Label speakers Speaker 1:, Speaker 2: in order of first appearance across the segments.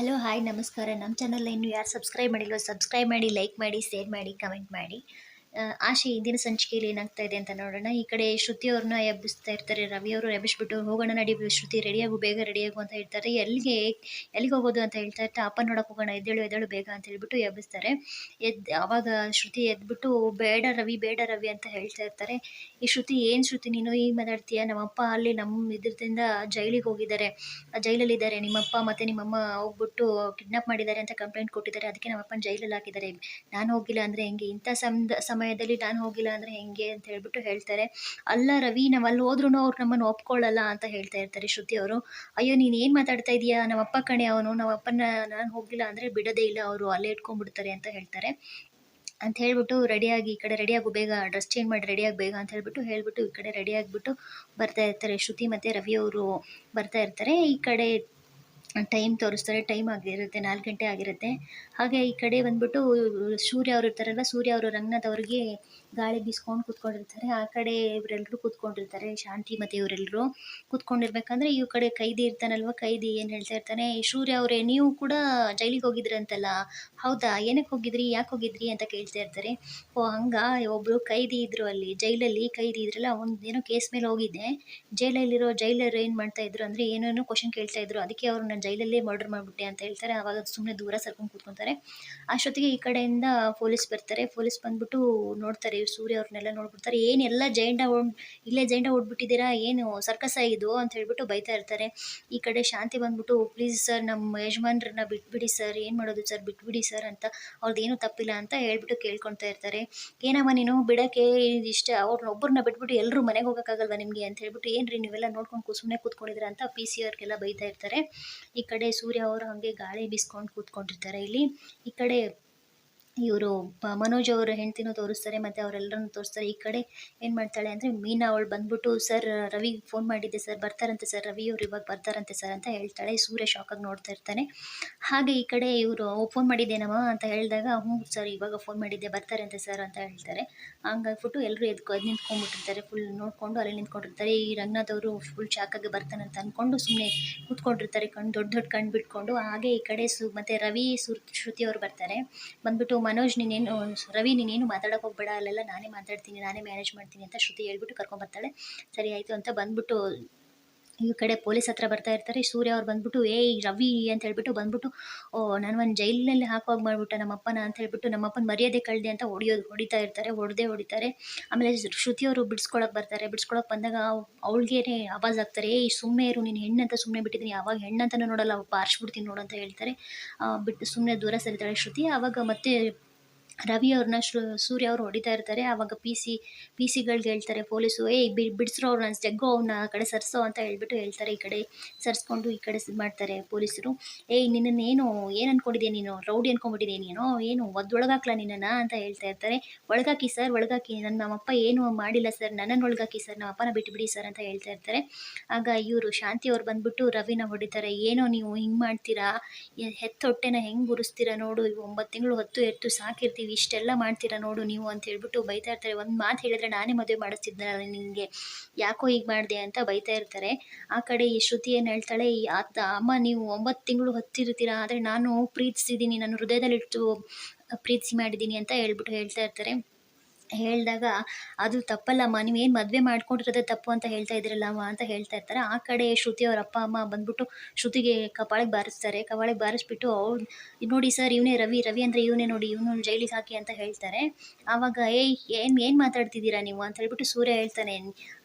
Speaker 1: Hello, hi, ನಮಸ್ಕಾರ. ನಮ್ಮ channel ಇನ್ನು ಯಾರು ಸಬ್ಸ್ಕ್ರೈಬ್ ಮಾಡಿಲ್ವೋ ಸಬ್ಸ್ಕ್ರೈಬ್ ಮಾಡಿ ಲೈಕ್ ಮಾಡಿ ಶೇರ್ ಮಾಡಿ ಕಮೆಂಟ್ ಮಾಡಿ. ಆಶೆ ಇಂದಿನ ಸಂಚಿಕೆಯಲ್ಲಿ ಏನಾಗ್ತಾ ಇದೆ ಅಂತ ನೋಡೋಣ. ಈ ಕಡೆ ಶ್ರುತಿಯವ್ರನ್ನ ಎಬ್ಬಿಸ್ತಾ ಇರ್ತಾರೆ. ರವಿ ಅವರು ಎಬ್ಬಿಸ್ಬಿಟ್ಟು, ಹೋಗೋಣ ನಡಿ ಶ್ರುತಿ, ರೆಡಿಯಾಗು, ಬೇಗ ರೆಡಿಯಾಗು ಅಂತ ಹೇಳ್ತಾರೆ. ಎಲ್ಲಿಗೆ ಎಲ್ಲಿಗೆ ಹೋಗೋದು ಅಂತ ಹೇಳ್ತಾ ಇರ್ತಾ ಅಪ್ಪ ನೋಡಕ್ಕೆ ಹೋಗೋಣ, ಎದ್ದೇಳು ಎದ್ದೇಳು, ಬೇಗ ಅಂತ ಹೇಳ್ಬಿಟ್ಟು ಎಬ್ಬಿಸ್ತಾರೆ. ಎದ್ದು ಆವಾಗ ಶ್ರುತಿ ಎದ್ಬಿಟ್ಟು ಬೇಡ ರವಿ ಬೇಡ ರವಿ ಅಂತ ಹೇಳ್ತಾ ಇರ್ತಾರೆ. ಈ ಶ್ರುತಿ, ಏನು ಶ್ರುತಿ, ನೀನು ಈಗ ಮಾತಾಡ್ತೀಯ? ನಮ್ಮಪ್ಪ ಅಲ್ಲಿ ನಮ್ಮ ಇದ್ರದಿಂದ ಜೈಲಿಗೆ ಹೋಗಿದ್ದಾರೆ. ಆ ಜೈಲಲ್ಲಿ ಇದ್ದಾರೆ ನಿಮ್ಮಪ್ಪ ಮತ್ತು ನಿಮ್ಮಮ್ಮ ಹೋಗ್ಬಿಟ್ಟು ಕಿಡ್ನಾಪ್ ಮಾಡಿದ್ದಾರೆ ಅಂತ ಕಂಪ್ಲೇಂಟ್ ಕೊಟ್ಟಿದ್ದಾರೆ. ಅದಕ್ಕೆ ನಮ್ಮಪ್ಪನ ಜೈಲಲ್ಲಿ ಹಾಕಿದ್ದಾರೆ. ನಾನು ಹೋಗಿಲ್ಲ ಅಂದರೆ ಹೆಂಗೆ? ಇಂಥ ಸಮದ ಸಮಯದಲ್ಲಿ ನಾನು ಹೋಗಿಲ್ಲ ಅಂದರೆ ಹೆಂಗೆ ಅಂತ ಹೇಳ್ಬಿಟ್ಟು ಹೇಳ್ತಾರೆ. ಅಲ್ಲ ರವಿ, ನಾವು ಅಲ್ಲಿ ಹೋದ್ರೂ ಅವ್ರು ನಮ್ಮನ್ನು ಒಪ್ಕೊಳ್ಳಲ್ಲ ಅಂತ ಹೇಳ್ತಾ ಇರ್ತಾರೆ ಶ್ರುತಿ ಅವರು. ಅಯ್ಯೋ, ನೀನು ಏನು ಮಾತಾಡ್ತಾ ಇದೀಯಾ? ನಮ್ಮಪ್ಪ ಕಣೆ ಅವನು. ನಮ್ಮ ಅಪ್ಪನ ನಾನು ಹೋಗಿಲ್ಲ ಅಂದರೆ ಬಿಡೋದೇ ಇಲ್ಲ ಅವರು, ಅಲ್ಲೇ ಇಟ್ಕೊಂಡ್ಬಿಡ್ತಾರೆ ಅಂತ ಹೇಳ್ತಾರೆ. ಅಂತ ಹೇಳ್ಬಿಟ್ಟು ರೆಡಿಯಾಗಿ ಈ ಕಡೆ ರೆಡಿಯಾಗು, ಬೇಗ ಡ್ರೆಸ್ ಚೇಂಜ್ ಮಾಡಿ ರೆಡಿಯಾಗಿ, ಬೇಗ ಅಂತ ಹೇಳ್ಬಿಟ್ಟು ಹೇಳ್ಬಿಟ್ಟು ಈ ಕಡೆ ರೆಡಿಯಾಗಿಬಿಟ್ಟು ಬರ್ತಾ ಇರ್ತಾರೆ ಶ್ರುತಿ ಮತ್ತು ರವಿ ಅವರು ಬರ್ತಾ ಇರ್ತಾರೆ. ಈ ಕಡೆ ಟೈಮ್ ತೋರಿಸ್ತಾರೆ, ಟೈಮ್ ಆಗಿರುತ್ತೆ, ನಾಲ್ಕು ಗಂಟೆ ಆಗಿರುತ್ತೆ. ಹಾಗೆ ಈ ಕಡೆ ಬಂದ್ಬಿಟ್ಟು ಸೂರ್ಯ ಅವರು ಇರ್ತಾರಲ್ಲ ಸೂರ್ಯ ಅವರು ರಂಗನಾಥ್ ಅವ್ರಿಗೆ ಗಾಳಿ ಬೀಸ್ಕೊಂಡು ಕೂತ್ಕೊಂಡಿರ್ತಾರೆ. ಆ ಕಡೆ ಇವರೆಲ್ಲರೂ ಕೂತ್ಕೊಂಡಿರ್ತಾರೆ, ಶಾಂತಿ ಮತ್ತು ಇವರೆಲ್ಲರೂ ಕೂತ್ಕೊಂಡಿರ್ಬೇಕಂದ್ರೆ ಈ ಕಡೆ ಕೈದಿ ಇರ್ತಾನಲ್ವ, ಕೈದಿ ಏನು ಹೇಳ್ತಾ ಇರ್ತಾನೆ, ಸೂರ್ಯ ಅವರೇ, ನೀವು ಕೂಡ ಜೈಲಿಗೆ ಹೋಗಿದ್ರಿ ಅಂತಲ್ಲ? ಹೌದಾ ಏನಕ್ಕೆ ಹೋಗಿದ್ರಿ, ಯಾಕೆ ಹೋಗಿದ್ರಿ? ಅಂತ ಕೇಳ್ತಾ ಇರ್ತಾರೆ. ಓ, ಹಂಗ ಒಬ್ಬರು ಕೈದಿ ಇದ್ರು ಅಲ್ಲಿ, ಜೈಲಲ್ಲಿ ಕೈದಿ ಇದ್ರಲ್ಲ, ಒಂದು ಏನೋ ಕೇಸ್ ಮೇಲೆ ಹೋಗಿದ್ದೆ ಜೈಲಲ್ಲಿರೋ ಜೈಲರು ಏನು ಮಾಡ್ತಾ ಇದ್ರು? ಅಂದರೆ ಏನೇನೋ ಕ್ವಶನ್ ಕೇಳ್ತಾ ಇದ್ರು. ಅದಕ್ಕೆ ಅವ್ರನ್ನ ಜೈಲಲ್ಲೇ ಮರ್ಡರ್ ಮಾಡಿಬಿಟ್ಟೆ ಅಂತ ಹೇಳ್ತಾರೆ. ಆವಾಗ ಸುಮ್ಮನೆ ದೂರ ಸರ್ಕೊಂಡು ಕೂತ್ಕೊತಾರೆ. ಅಷ್ಟೊತ್ತಿಗೆ ಈ ಕಡೆಯಿಂದ ಪೊಲೀಸ್ ಬರ್ತಾರೆ. ಪೊಲೀಸ್ ಬಂದ್ಬಿಟ್ಟು ನೋಡ್ತಾರೆ. ಇವ್ರು ಸೂರ್ಯ ಅವ್ರನ್ನೆಲ್ಲ ನೋಡ್ಬಿಡ್ತಾರೆ. ಏನೆಲ್ಲ ಜೈಂಡ ಇಲ್ಲೇ ಜೈಂಡ ಓಡ್ಬಿಟ್ಟಿದ್ದೀರಾ? ಏನು ಸರ್ಕಸ್ ಇದು ಅಂತ ಹೇಳ್ಬಿಟ್ಟು ಬೈತಾ ಇರ್ತಾರೆ. ಈ ಕಡೆ ಶಾಂತಿ ಬಂದ್ಬಿಟ್ಟು ಪ್ಲೀಸ್ ಸರ್ ನಮ್ಮ ಯಜಮಾನ್ರನ್ನ ಬಿಟ್ಬಿಡಿ ಸರ್ ಏನು ಮಾಡೋದು ಸರ್ ಬಿಟ್ಬಿಡಿ ಸರ್ ಅಂತ ಅವ್ರದ್ದೇನು ತಪ್ಪಿಲ್ಲ ಅಂತ ಹೇಳ್ಬಿಟ್ಟು ಕೇಳ್ಕೊಳ್ತಾ ಇರ್ತಾರೆ. ಏನಮ್ಮ ನೀನು? ಬಿಡೋಕ್ಕೆ ಇಷ್ಟ? ಅವ್ರನ್ನ ಒಬ್ಬರನ್ನ ಬಿಟ್ಬಿಟ್ಟು ಎಲ್ಲರೂ ಮನೆಗೆ ಹೋಗೋಕ್ಕಾಗಲ್ವಾ ನಿಮಗೆ? ಅಂತ ಹೇಳ್ಬಿಟ್ಟು ರೀ ನೀವೆಲ್ಲ ನೋಡ್ಕೊಂಡು ಸುಮ್ಮನೆ ಕೂತ್ಕೊಂಡಿದ್ರೆ ಅಂತ ಪಿ ಸಿ ಅವ್ರಿಗೆಲ್ಲ ಬೈತಾ ಇರ್ತಾರೆ. ಈ ಕಡೆ ಸೂರ್ಯ ಅವರು ಹಾಗೆ ಗಾಳಿ ಬೀಸ್ಕೊಂಡು ಕೂತ್ಕೊಂಡಿರ್ತಾರೆ. ಇಲ್ಲಿ ಈ ಕಡೆ ಇವರು ಮನೋಜ್ ಅವರ ಹೆಂಡ್ತಿನೂ ತೋರಿಸ್ತಾರೆ, ಮತ್ತು ಅವರೆಲ್ಲರನ್ನು ತೋರಿಸ್ತಾರೆ. ಈ ಕಡೆ ಏನು ಮಾಡ್ತಾಳೆ ಅಂದರೆ, ಮೀನಾ ಅವಳು ಬಂದ್ಬಿಟ್ಟು, ಸರ್, ರವಿ ಫೋನ್ ಮಾಡಿದ್ದೆ, ಸರ್, ಬರ್ತಾರಂತೆ, ಸರ್. ರವಿ ಅವರು ಇವಾಗ ಬರ್ತಾರಂತೆ, ಸರ್, ಅಂತ ಹೇಳ್ತಾಳೆ. ಸೂರ್ಯ ಶಾಕಾಗಿ ನೋಡ್ತಾ ಇರ್ತಾನೆ. ಹಾಗೆ ಈ ಕಡೆ ಇವರು ಫೋನ್ ಮಾಡಿದ್ದೇನಮ್ಮ? ಅಂತ ಹೇಳಿದಾಗ ಹ್ಞೂ ಸರ್, ಇವಾಗ ಫೋನ್ ಮಾಡಿದ್ದೆ, ಬರ್ತಾರಂತೆ, ಸರ್, ಅಂತ ಹೇಳ್ತಾರೆ. ಹಂಗಾಗ್ಬಿಟ್ಟು ಎಲ್ಲರೂ ಎದ್ಕೊ ಅದು ನಿಂತ್ಕೊಂಡ್ಬಿಟ್ಟಿರ್ತಾರೆ. ಫುಲ್ ನೋಡಿಕೊಂಡು ಅಲ್ಲಿ ನಿಂತ್ಕೊಂಡಿರ್ತಾರೆ. ಈ ರಂಗನಾಥ್ ಅವರು ಫುಲ್ ಶಾಕಾಗಿ ಬರ್ತಾನೆ ಅಂತ ಅಂದ್ಕೊಂಡು ಸುಮ್ಮನೆ ಕೂತ್ಕೊಂಡಿರ್ತಾರೆ ಕಣ್ಣು ದೊಡ್ಡ ದೊಡ್ಡ ಕಣ್ಣು ಬಿಟ್ಕೊಂಡು. ಹಾಗೆ ಈ ಕಡೆ ಸು, ಮತ್ತು ರವಿ ಸುರ್ ಶ್ರುತಿ ಅವರು ಬರ್ತಾರೆ. ಬಂದ್ಬಿಟ್ಟು ಮನೋಜ್, ನೀನೇನು, ರವಿ, ನೀನೇನು ಮಾತಾಡೋಕೆ ಹೋಗ್ಬೇಡ, ಅಲ್ಲೆಲ್ಲ ನಾನೇ ಮಾತಾಡ್ತೀನಿ, ನಾನೇ ಮ್ಯಾನೇಜ್ ಮಾಡ್ತೀನಿ ಅಂತ ಶ್ರುತಿ ಹೇಳ್ಬಿಟ್ಟು ಕರ್ಕೊಂಬರ್ತಾಳೆ ಸರಿ, ಆಯಿತು ಅಂತ ಬಂದ್ಬಿಟ್ಟು ಈ ಕಡೆ ಪೊಲೀಸ್ ಹತ್ರ ಬರ್ತಾ ಇರ್ತಾರೆ. ಸೂರ್ಯ ಅವ್ರು ಬಂದ್ಬಿಟ್ಟು, ಏಯ್, ರವಿ ಅಂತ ಹೇಳ್ಬಿಟ್ಟು ಬಂದ್ಬಿಟ್ಟು, ಓ ನಾನು ಒಂದು ಜೈಲಿನಲ್ಲಿ ಹಾಕುವಾಗ ಮಾಡ್ಬಿಟ್ಟ ನಮ್ಮಪ್ಪನ ಅಂತ ಹೇಳ್ಬಿಟ್ಟು ನಮ್ಮಪ್ಪನ ಮರ್ಯಾದೆ ಕಳ್ದೆ ಅಂತ ಹೊಡಿಯೋದು ಹೊಡಿತಾ ಇರ್ತಾರೆ. ಹೊಡೆದೇ ಹೊಡಿತಾರೆ. ಆಮೇಲೆ ಶ್ರುತಿಯವರು ಬಿಡಿಸ್ಕೊಳಕ್ಕೆ ಬರ್ತಾರೆ. ಬಿಡಿಸ್ಕೊಳಕ್ಕೆ ಬಂದಾಗ ಅವಳಿಗೆ ಆವಾಜ್ ಆಗ್ತಾರೆ ಏ ಸುಮ್ಮನೆ ಇರು, ನೀನು ಹೆಣ್ಣಂತ ಸುಮ್ಮನೆ ಬಿಟ್ಟಿದ್ದೀನಿ ಯಾವಾಗ ಹೆಣ್ಣಂತನೂ ನೋಡಲ್ಲ ಅವ್ರು ಪಾರ್ಶ್ಬಿಡ್ತೀನಿ ನೋಡು ಅಂತ ಹೇಳ್ತಾರೆ. ಬಿಟ್ಟು ಸುಮ್ಮನೆ ದೂರ ಸರಿತಾಳೆ ಶ್ರುತಿ. ಆವಾಗ ಮತ್ತೆ ರವಿ ಅವ್ರನ್ನ ಸೂರ್ಯ ಅವರು ಹೊಡಿತಾ ಇರ್ತಾರೆ. ಆವಾಗ ಪಿ ಸಿ ಪಿ ಸಿಗಳ್ಗೆ ಹೇಳ್ತಾರೆ ಪೊಲೀಸು, ಏಯ್ ಬಿಡಿಸ್ರೋ ಅವ್ರನ್ನ ಜಗ್ಗೋ ಅವನ್ನ ಆ ಕಡೆ ಸರ್ಸೋ ಅಂತ ಹೇಳ್ಬಿಟ್ಟು ಹೇಳ್ತಾರೆ ಈ ಕಡೆ. ಸರ್ಸ್ಕೊಂಡು ಈ ಕಡೆ ಮಾಡ್ತಾರೆ ಪೊಲೀಸರು. ಏಯ್, ನಿನ್ನನ್ನು ಏನು ಅನ್ಕೊಂಡಿದ್ಯಾ ನೀನು? ರೌಡಿ ಅನ್ಕೊಂಡ್ಬಿಟ್ಟಿದ್ಯಾ ನೀನು? ಏನು ಒದ್ದೊಳಗಾಕ್ಲಾ ನಿನ್ನನ್ನು? ಅಂತ ಹೇಳ್ತಾ ಇರ್ತಾರೆ. ಒಳಗಾಕಿ ಸರ್, ಒಳಗಾಕಿ. ನನ್ನ ನಮ್ಮಪ್ಪ ಏನು ಮಾಡಿಲ್ಲ ಸರ್. ನನ್ನನ್ನು ಒಳಗಾಕಿ ಸರ್. ನಮ್ಮ ಅಪ್ಪನ ಬಿಟ್ಟುಬಿಡಿ ಸರ್ ಅಂತ ಹೇಳ್ತಾ ಇರ್ತಾರೆ. ಆಗ ಇವರು ಶಾಂತಿ ಅವ್ರು ಬಂದ್ಬಿಟ್ಟು ರವಿನ ಹೊಡಿತಾರೆ. ಏನೋ ನೀವು ಹಿಂಗೆ ಮಾಡ್ತೀರಾ? ಹೆತ್ತೊಟ್ಟೆನ ಹೆಂಗೆ ಗುರುಸ್ತೀರಾ ನೋಡು. ಒಂಬತ್ತು ತಿಂಗಳು ಹೊತ್ತು ಎತ್ತು ಸಾಕಿರ್ತೀವಿ. ಇಷ್ಟೆಲ್ಲ ಮಾಡ್ತೀರಾ ನೋಡು ನೀವು ಅಂತ ಹೇಳ್ಬಿಟ್ಟು ಬೈತಾ ಇರ್ತಾರೆ. ಒಂದು ಮಾತು ಹೇಳಿದ್ರೆ ನಾನೇ ಮದುವೆ ಮಾಡಿಸ್ತಿದ್ನಲ್ಲ ನಿನಗೆ ಯಾಕೋ ಹೀಗೆ ಮಾಡಿದೆ ಅಂತ ಬೈತಾ ಇರ್ತಾರೆ. ಆ ಕಡೆ ಈ ಶ್ರುತಿ ಏನು ಹೇಳ್ತಾಳೆ, ಈ ಆತ, ಅಮ್ಮ ನೀವು ಒಂಬತ್ತು ತಿಂಗಳು ಹೊತ್ತಿರ್ತೀರಾ, ಆದರೆ ನಾನು ಪ್ರೀತಿಸಿದ್ದೀನಿ ನಾನು ಹೃದಯದಲ್ಲಿಟ್ಟು ಪ್ರೀತಿಸಿ ಮಾಡಿದ್ದೀನಿ ಅಂತ ಹೇಳ್ಬಿಟ್ಟು ಹೇಳ್ತಾ ಇರ್ತಾರೆ. ಹೇಳಿದಾಗ, ಅದು ತಪ್ಪಲ್ಲಮ್ಮ, ನೀವೇನು ಮದುವೆ ಮಾಡ್ಕೊಂಡಿರೋದೇ ತಪ್ಪು ಅಂತ ಹೇಳ್ತಾ ಇದ್ರಲ್ಲಮ್ಮ ಅಂತ ಹೇಳ್ತಾ ಇರ್ತಾರೆ. ಆ ಕಡೆ ಶ್ರುತಿ ಅವ್ರ ಅಪ್ಪ, ಅಮ್ಮ ಬಂದ್ಬಿಟ್ಟು ಶ್ರುತಿಗೆ ಕಪಾಳಿಗೆ ಬಾರಿಸ್ತಾರೆ. ಕಪಾಳಿಗೆ ಬಾರಿಸ್ಬಿಟ್ಟು ಅವ್ರು ನೋಡಿ ಸರ್, ಇವನೇ ರವಿ ರವಿ ಅಂದರೆ ಇವನೇ ನೋಡಿ, ಇವನು ಜೈಲಿಗೆ ಹಾಕಿ ಅಂತ ಹೇಳ್ತಾರೆ. ಆವಾಗ, ಏಯ್, ಏನು ಏನು ಮಾತಾಡ್ತಿದ್ದೀರಾ ನೀವು? ಅಂತ ಹೇಳ್ಬಿಟ್ಟು ಸೂರ್ಯ ಹೇಳ್ತಾನೆ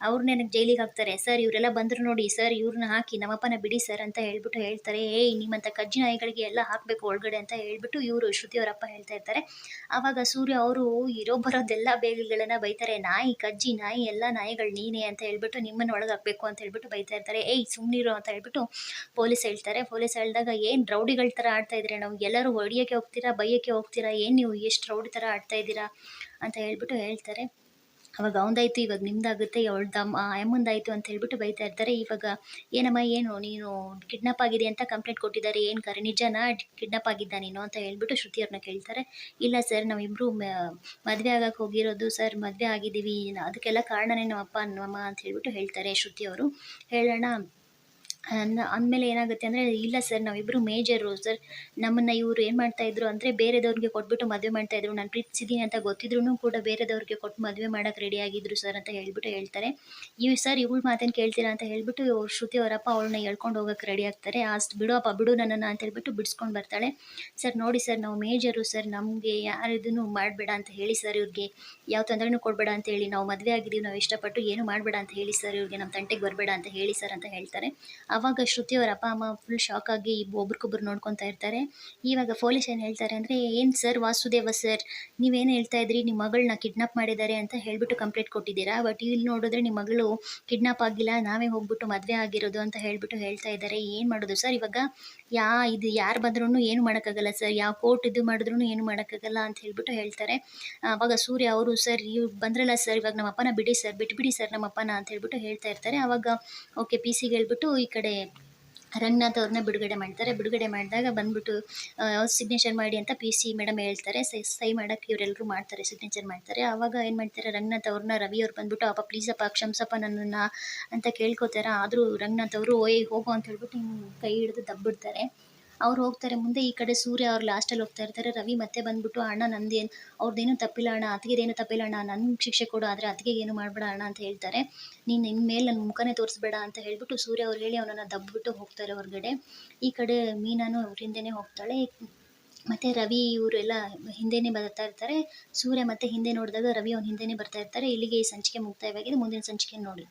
Speaker 1: ಅವ್ರನ್ನೇ ನನಗೆ ಜೈಲಿಗೆ ಹಾಕ್ತಾರೆ? ಸರ್, ಇವರೆಲ್ಲ ಬಂದರು ನೋಡಿ, ಸರ್ ಇವ್ರನ್ನ ಹಾಕಿ, ನಮ್ಮಪ್ಪನ ಬಿಡಿ ಸರ್, ಅಂತ ಹೇಳ್ಬಿಟ್ಟು ಹೇಳ್ತಾರೆ. ಏಯ್ ನಿಮ್ಮಂಥ ಕಜ್ಜಿ ನಾಯಿಗಳಿಗೆ ಎಲ್ಲ ಹಾಕಬೇಕು ಒಳಗಡೆ, ಅಂತ ಹೇಳ್ಬಿಟ್ಟು ಇವರು ಶ್ರುತಿ ಅವರಪ್ಪ ಹೇಳ್ತಾ ಇರ್ತಾರೆ. ಆವಾಗ ಸೂರ್ಯ, ಅವರು ಇರೋ ಬರೋದೆಲ್ಲ ಬೇಲಿಗಳನ್ನ ಬೈತಾರೆ, ನಾಯಿ, ಕಜ್ಜಿ, ನಾಯಿ, ಎಲ್ಲ ನಾಯಿಗಳು ನೀನೇ ಅಂತ ಹೇಳ್ಬಿಟ್ಟು ನಿಮ್ಮನ್ನ ಒಳಗೆ ಹಾಕ್ಬೇಕು ಅಂತ ಹೇಳ್ಬಿಟ್ಟು ಬೈತಾ ಇರ್ತಾರೆ. ಏಯ್ ಸುಮ್ಮನಿರು ಅಂತ ಹೇಳ್ಬಿಟ್ಟು ಪೊಲೀಸ್ ಹೇಳ್ತಾರೆ. ಪೊಲೀಸ್ ಹೇಳಿದಾಗ ಏನು ರೌಡಿಗಳ ಥರ ಆಡ್ತಾ ಇದ್ರೆ ನಾವು? ಎಲ್ಲರೂ ಹೊಡಿಯೋಕ್ಕೆ ಹೋಗ್ತೀರಾ, ಬೈಯೋಕ್ಕೆ ಹೋಗ್ತೀರಾ? ಏನು ನೀವು ಎಷ್ಟು ರೌಡಿ ಥರ ಆಡ್ತಾ ಇದ್ದೀರಾ ಅಂತ ಹೇಳ್ಬಿಟ್ಟು ಹೇಳ್ತಾರೆ. ಅವಾಗ ಅವಂದಾಯ್ತು ಇವಾಗ ನಿಮ್ದಾಗುತ್ತೆ ಅವಳ್ದು ಅಮ್ಮ ಅಮ್ಮಂದಾಯ್ತು ಅಂತ ಹೇಳ್ಬಿಟ್ಟು ಬೈತಾ ಇರ್ತಾರೆ. ಇವಾಗ ಏನಮ್ಮ, ಏನು ನೀನು ಕಿಡ್ನಾಪ್ ಆಗಿದೆ ಅಂತ ಕಂಪ್ಲೇಂಟ್ ಕೊಟ್ಟಿದ್ದಾರೆ, ಏನು ಕರೆ? ನಿಜನಾ? ಕಿಡ್ನಾಪ್ ಆಗಿದ್ದ ನೀನು ಅಂತ ಹೇಳ್ಬಿಟ್ಟು ಶ್ರುತಿ ಅವ್ರನ್ನ ಕೇಳ್ತಾರೆ. ಇಲ್ಲ ಸರ್ ನಾವಿಬ್ಬರು ಮದುವೆ ಆಗಕ್ಕೆ ಹೋಗಿರೋದು ಸರ್, ಮದುವೆ ಆಗಿದ್ದೀವಿ, ಅದಕ್ಕೆಲ್ಲ ಕಾರಣನೇ ನಮ್ಮ ಅಪ್ಪ ನಮ್ಮಮ್ಮ ಅಂತ ಹೇಳ್ಬಿಟ್ಟು ಹೇಳ್ತಾರೆ ಶ್ರುತಿ ಅವರು. ಹೇಳೋಣ ಅಂದಮೇಲೆ ಏನಾಗುತ್ತೆ ಅಂದರೆ, ಇಲ್ಲ ಸರ್ ನಾವಿಬ್ಬರು ಮೇಜರು ಸರ್ ನಮ್ಮನ್ನು ಇವರು ಏನು ಮಾಡ್ತಾಯಿದ್ರು ಅಂದರೆ, ಬೇರೆದವ್ರಿಗೆ ಕೊಟ್ಬಿಟ್ಟು ಮದುವೆ ಮಾಡ್ತಾಯಿದ್ರು ನಾನು ಪ್ರೀತಿಸಿದ್ದೀನಿ ಅಂತ ಗೊತ್ತಿದ್ರೂ ಕೂಡ ಬೇರೆದವ್ರಿಗೆ ಕೊಟ್ಟು ಮದುವೆ ಮಾಡೋಕ್ಕೆ ರೆಡಿ ಆಗಿದ್ರು ಸರ್ ಅಂತ ಹೇಳ್ಬಿಟ್ಟು ಹೇಳ್ತಾರೆ. ಇವ್ ಸರ್ ಇವಳು ಮಾತನ್ನು ಕೇಳ್ತೀರಾ ಅಂತ ಹೇಳ್ಬಿಟ್ಟು ಅವ್ರು ಶ್ರುತಿ ಅವರಪ್ಪ ಅವಳನ್ನ ಹೇಳ್ಕೊಂಡು ಹೋಗೋಕ್ಕೆ ರೆಡಿ ಆಗ್ತಾರೆ. ಅಷ್ಟು ಬಿಡು ಬಿಡು ನನ್ನನ್ನು ಅಂತ ಹೇಳ್ಬಿಟ್ಟು ಬಿಡಿಸ್ಕೊಂಡು ಬರ್ತಾಳೆ. ಸರ್ ನೋಡಿ ಸರ್ ನಾವು ಮೇಜರು ಸರ್ ನಮಗೆ ಯಾರು ಇದನ್ನು ಮಾಡಬೇಡ ಅಂತ ಹೇಳಿ ಸರ್ ಇವ್ರಿಗೆ, ಯಾವ ತೊಂದರೆನೂ ಕೊಡಬೇಡ ಅಂತ ಹೇಳಿ, ನಾವು ಮದುವೆ ಆಗಿದ್ದೀವಿ, ನಾವು ಇಷ್ಟಪಟ್ಟು ಏನು ಮಾಡಬೇಡ ಅಂತ ಹೇಳಿ ಸರ್ ಇವ್ರಿಗೆ ನಮ್ಮ ತಂಟೆಗೆ ಬರಬೇಡ ಅಂತ ಹೇಳಿ ಸರ್ ಅಂತ ಹೇಳ್ತಾರೆ. ಆವಾಗ ಶ್ರುತಿ ಅವ್ರ ಅಪ್ಪ, ಅಮ್ಮ ಫುಲ್ ಶಾಕ್ ಆಗಿ ಒಬ್ರಿಗೊಬ್ರು ನೋಡ್ಕೊತಾ ಇರ್ತಾರೆ. ಇವಾಗ ಪೊಲೀಸ್ ಏನು ಹೇಳ್ತಾರೆ ಅಂದ್ರೆ, ಏನ್ ಸರ್ ವಾಸುದೇವ ಸರ್ ನೀವೇನು ಹೇಳ್ತಾ ಇದ್ರಿ? ನಿಮ್ಮ ಮಗಳನ್ನ ಕಿಡ್ನಾಪ್ ಮಾಡಿದ್ದಾರೆ ಅಂತ ಹೇಳ್ಬಿಟ್ಟು ಕಂಪ್ಲೇಂಟ್ ಕೊಟ್ಟಿದ್ದೀರಾ? ಬಟ್ ಇಲ್ಲಿ ನೋಡಿದ್ರೆ ನಿಮ್ಮ ಮಗಳು ಕಿಡ್ನಾಪ್ ಆಗಿಲ್ಲ, ನಾವೇ ಹೋಗ್ಬಿಟ್ಟು ಮದುವೆ ಆಗಿರೋದು ಅಂತ ಹೇಳ್ಬಿಟ್ಟು ಹೇಳ್ತಾ ಇದ್ದಾರೆ. ಏನು ಮಾಡೋದು ಸರ್ ಇವಾಗ? ಯಾ, ಇದು ಯಾರು ಬಂದ್ರೂ ಏನು ಮಾಡೋಕ್ಕಾಗಲ್ಲ ಸರ್ ಯಾವ ಕೋರ್ಟ್ ಇದು ಮಾಡಿದ್ರು ಏನು ಮಾಡೋಕ್ಕಾಗಲ್ಲ ಅಂತ ಹೇಳ್ಬಿಟ್ಟು ಹೇಳ್ತಾರೆ. ಅವಾಗ ಸೂರ್ಯ ಅವರು ಸರ್ ಇವ್ ಬಂದ್ರಲ್ಲ ಸರ್ ಇವಾಗ ನಮ್ಮ ಅಪ್ಪನ ಬಿಡಿ ಸರ್ ಬಿಟ್ಬಿಡಿ ಸರ್ ನಮ್ಮ ಅಪ್ಪನ ಅಂತ ಹೇಳ್ಬಿಟ್ಟು ಹೇಳ್ತಾ ಇರ್ತಾರೆ. ಅವಾಗ ಓಕೆ ಪಿ ಸಿಗೆ ಹೇಳ್ಬಿಟ್ಟು ಈ ಕಡೆ ರಂಗನಾಥ್ ಅವ್ರನ್ನ ಬಿಡುಗಡೆ ಮಾಡ್ತಾರೆ. ಬಿಡುಗಡೆ ಮಾಡಿದಾಗ ಬಂದ್ಬಿಟ್ಟು ಸಿಗ್ನೇಚರ್ ಮಾಡಿ ಅಂತ ಪಿ ಸಿ ಮೇಡಮ್ ಹೇಳ್ತಾರೆ. ಸೈ ಸೈ ಮಾಡೋಕ್ಕೆ ಇವರೆಲ್ಲರೂ ಮಾಡ್ತಾರೆ ಸಿಗ್ನೇಚರ್ ಮಾಡ್ತಾರೆ. ಆವಾಗ ಏನು ಮಾಡ್ತಾರೆ, ರಂಗನಾಥ್ ಅವ್ರನ್ನ, ರವಿ ಅವ್ರು ಬಂದ್ಬಿಟ್ಟು, ಅಪ್ಪ ಪ್ಲೀಸಪ್ಪ ಕ್ಷಮಿಸಪ್ಪ ನನ್ನನ್ನು ಅಂತ ಕೇಳ್ಕೋತಾರೆ. ಆದರೂ ರಂಗನಾಥ್ ಅವರು, ಓಯ್, ಹೋಗು ಅಂತ ಹೇಳ್ಬಿಟ್ಟು ಕೈ ಹಿಡಿದು ದಬ್ಬಿಡ್ತಾರೆ. ಅವ್ರು ಹೋಗ್ತಾರೆ. ಮುಂದೆ ಈ ಕಡೆ ಸೂರ್ಯ ಅವ್ರು ಲಾಸ್ಟಲ್ಲಿ ಹೋಗ್ತಾ ಇರ್ತಾರೆ. ರವಿ ಮತ್ತೆ ಬಂದ್ಬಿಟ್ಟು, ಅಣ್ಣ, ನಂದೇನು? ಅವ್ರದ್ದೇನು ತಪ್ಪಿಲ್ಲ ಅಣ್ಣ ಅತ್ತಿಗೆದೇನು ತಪ್ಪಿಲ್ಲ ಅಣ್ಣ ನನ್ನ ಶಿಕ್ಷೆ ಕೊಡು, ಆದರೆ ಅತ್ತಿಗೆಗೆ ಏನು ಮಾಡಬೇಡ ಅಣ್ಣ ಅಂತ ಹೇಳ್ತಾರೆ. ನೀನು ಇನ್ಮೇಲೆ ನನ್ನ ಮುಖನೇ ತೋರಿಸ್ಬೇಡ ಅಂತ ಹೇಳ್ಬಿಟ್ಟು ಸೂರ್ಯ ಅವ್ರು ಹೇಳಿ ಅವನನ್ನು ದಬ್ಬಿಬಿಟ್ಟು ಹೋಗ್ತಾರೆ ಹೊರಗಡೆ. ಈ ಕಡೆ ಮೀನಾನು ಅವ್ರ ಹಿಂದೆನೇ ಹೋಗ್ತಾಳೆ. ಮತ್ತು ರವಿ ಇವರೆಲ್ಲ ಹಿಂದೆನೇ ಬರ್ತಾ ಇರ್ತಾರೆ. ಸೂರ್ಯ ಮತ್ತೆ ಹಿಂದೆ ನೋಡಿದಾಗ ರವಿ ಅವ್ನ ಹಿಂದೆನೇ ಬರ್ತಾ ಇರ್ತಾರೆ. ಇಲ್ಲಿಗೆ ಈ ಸಂಚಿಕೆ ಮುಕ್ತಾಯವಾಗಿದೆ ಮುಂದಿನ ಸಂಚಿಕೆ ನೋಡಿ